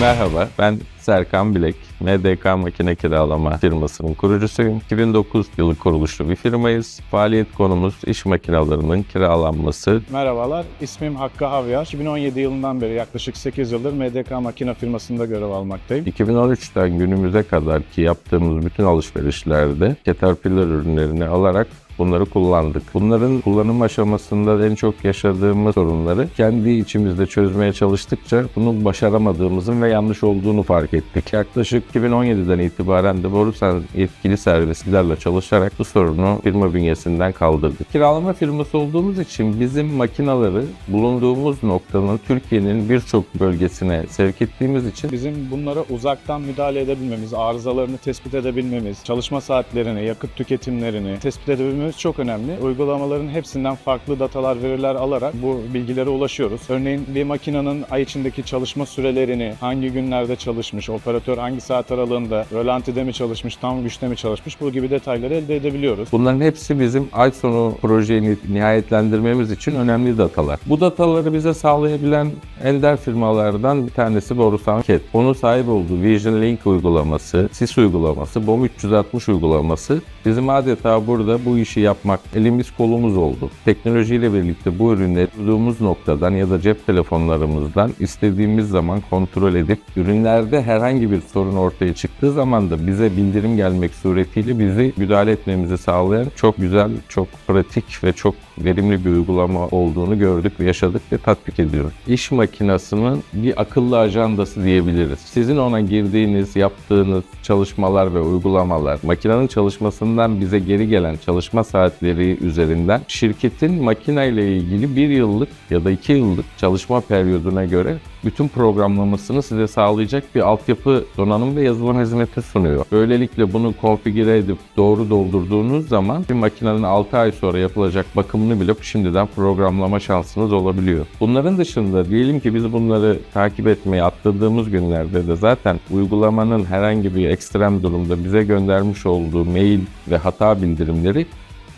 Merhaba, ben Serkan Bilek. MDK Makine Kiralama firmasının kurucusuyum. 2009 yılı kuruluşlu bir firmayız. Faaliyet konumuz iş makinelerinin kiralanması. Merhabalar, ismim Hakkı Havyar. 2017 yılından beri yaklaşık 8 yıldır MDK Makina firmasında görev almaktayım. 2013'ten günümüze kadar ki yaptığımız bütün alışverişlerde Caterpillar ürünlerini alarak bunları kullandık. Bunların kullanım aşamasında en çok yaşadığımız sorunları kendi içimizde çözmeye çalıştıkça bunu başaramadığımızın ve yanlış olduğunu fark ettik. Yaklaşık 2017'den itibaren de Borusan yetkili servislerle çalışarak bu sorunu firma bünyesinden kaldırdık. Kiralama firması olduğumuz için bizim makinaları bulunduğumuz noktanın Türkiye'nin birçok bölgesine sevk ettiğimiz için Bizim bunlara uzaktan müdahale edebilmemiz, arızalarını tespit edebilmemiz, çalışma saatlerini, yakıt tüketimlerini tespit edebilmemiz çok önemli. Uygulamaların hepsinden farklı datalar, veriler alarak bu bilgilere ulaşıyoruz. Örneğin bir makinenin ay içindeki çalışma sürelerini, hangi günlerde çalışmış, operatör hangi saat aralığında, rölantide mi çalışmış, tam güçte mi çalışmış bu gibi detayları elde edebiliyoruz. Bunların hepsi bizim ay sonu projeyi nihayetlendirmemiz için önemli datalar. Bu dataları bize sağlayabilen ender firmalardan bir tanesi Borusan Ket. Onun sahip olduğu Vision Link uygulaması, SIS uygulaması, BOM 360 uygulaması bizim adeta burada bu işi yapmak elimiz kolumuz oldu. Teknolojiyle birlikte bu ürünleri bulduğumuz noktadan ya da cep telefonlarımızdan istediğimiz zaman kontrol edip ürünlerde herhangi bir sorun ortaya çıktığı zaman da bize bildirim gelmek suretiyle bizi müdahale etmemizi sağlayan çok güzel, çok pratik ve çok verimli bir uygulama olduğunu gördük ve yaşadık ve tatbik ediyoruz. İş makinesinin bir akıllı ajandası diyebiliriz. Sizin ona girdiğiniz, yaptığınız çalışmalar ve uygulamalar, makinenin çalışmasından bize geri gelen çalışma saatleri üzerinden şirketin makineyle ilgili bir yıllık ya da iki yıllık çalışma periyoduna göre bütün programlamasını size sağlayacak bir altyapı donanım ve yazılım hizmeti sunuyor. Böylelikle bunu konfigüre edip doğru doldurduğunuz zaman bir makinenin 6 ay sonra yapılacak bakımını bile şimdiden programlama şansınız olabiliyor. Bunların dışında diyelim ki biz bunları takip etmeye atladığımız günlerde de zaten uygulamanın herhangi bir ekstrem durumda bize göndermiş olduğu mail ve hata bildirimleri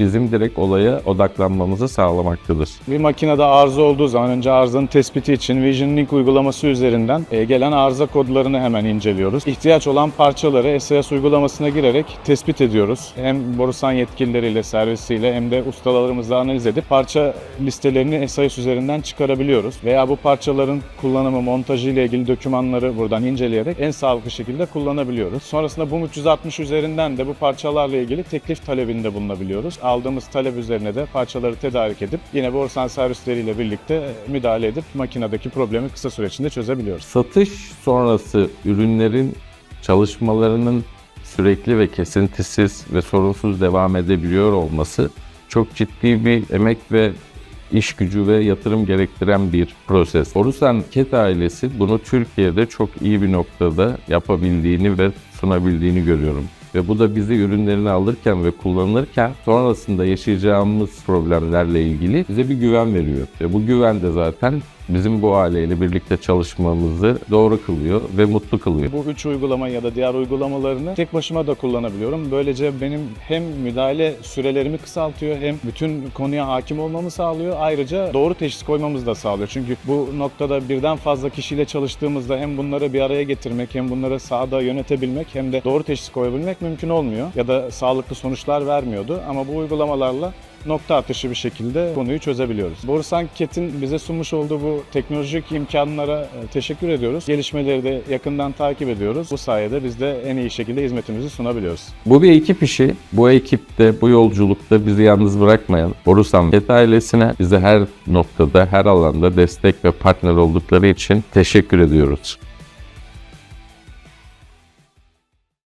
bizim direkt olaya odaklanmamızı sağlamaktadır. Bir makinede arıza olduğu zaman önce arızanın tespiti için Vision Link uygulaması üzerinden e, gelen arıza kodlarını hemen inceliyoruz. İhtiyaç olan parçaları SAS uygulamasına girerek tespit ediyoruz. Hem Borusan yetkilileriyle, servisiyle hem de ustalarımızla analiz edip parça listelerini SAS üzerinden çıkarabiliyoruz. Veya bu parçaların kullanımı, montajı ile ilgili dokümanları buradan inceleyerek en sağlıklı şekilde kullanabiliyoruz. Sonrasında bu 360 üzerinden de bu parçalarla ilgili teklif talebinde bulunabiliyoruz. Aldığımız talep üzerine de parçaları tedarik edip yine Borusan servisleriyle birlikte müdahale edip makinedeki problemi kısa süre içinde çözebiliyoruz. Satış sonrası ürünlerin çalışmalarının sürekli ve kesintisiz ve sorunsuz devam edebiliyor olması çok ciddi bir emek ve iş gücü ve yatırım gerektiren bir proses. Borusan Ket ailesi bunu Türkiye'de çok iyi bir noktada yapabildiğini ve sunabildiğini görüyorum. Ve bu da bizi ürünlerini alırken ve kullanırken sonrasında yaşayacağımız problemlerle ilgili bize bir güven veriyor. Ve bu güven de zaten bizim bu aileyle birlikte çalışmamızı doğru kılıyor ve mutlu kılıyor. Bu üç uygulama ya da diğer uygulamalarını tek başıma da kullanabiliyorum. Böylece benim hem müdahale sürelerimi kısaltıyor hem bütün konuya hakim olmamı sağlıyor. Ayrıca doğru teşhis koymamızı da sağlıyor. Çünkü bu noktada birden fazla kişiyle çalıştığımızda hem bunları bir araya getirmek hem bunları sahada yönetebilmek hem de doğru teşhis koyabilmek mümkün olmuyor. Ya da sağlıklı sonuçlar vermiyordu. Ama bu uygulamalarla nokta atışı bir şekilde konuyu çözebiliyoruz. Borusan Ket'in bize sunmuş olduğu bu teknolojik imkanlara e, teşekkür ediyoruz. Gelişmeleri de yakından takip ediyoruz. Bu sayede biz de en iyi şekilde hizmetimizi sunabiliyoruz. Bu bir ekip işi. Bu ekipte, bu yolculukta bizi yalnız bırakmayan Borusan Ket ailesine bize her noktada, her alanda destek ve partner oldukları için teşekkür ediyoruz.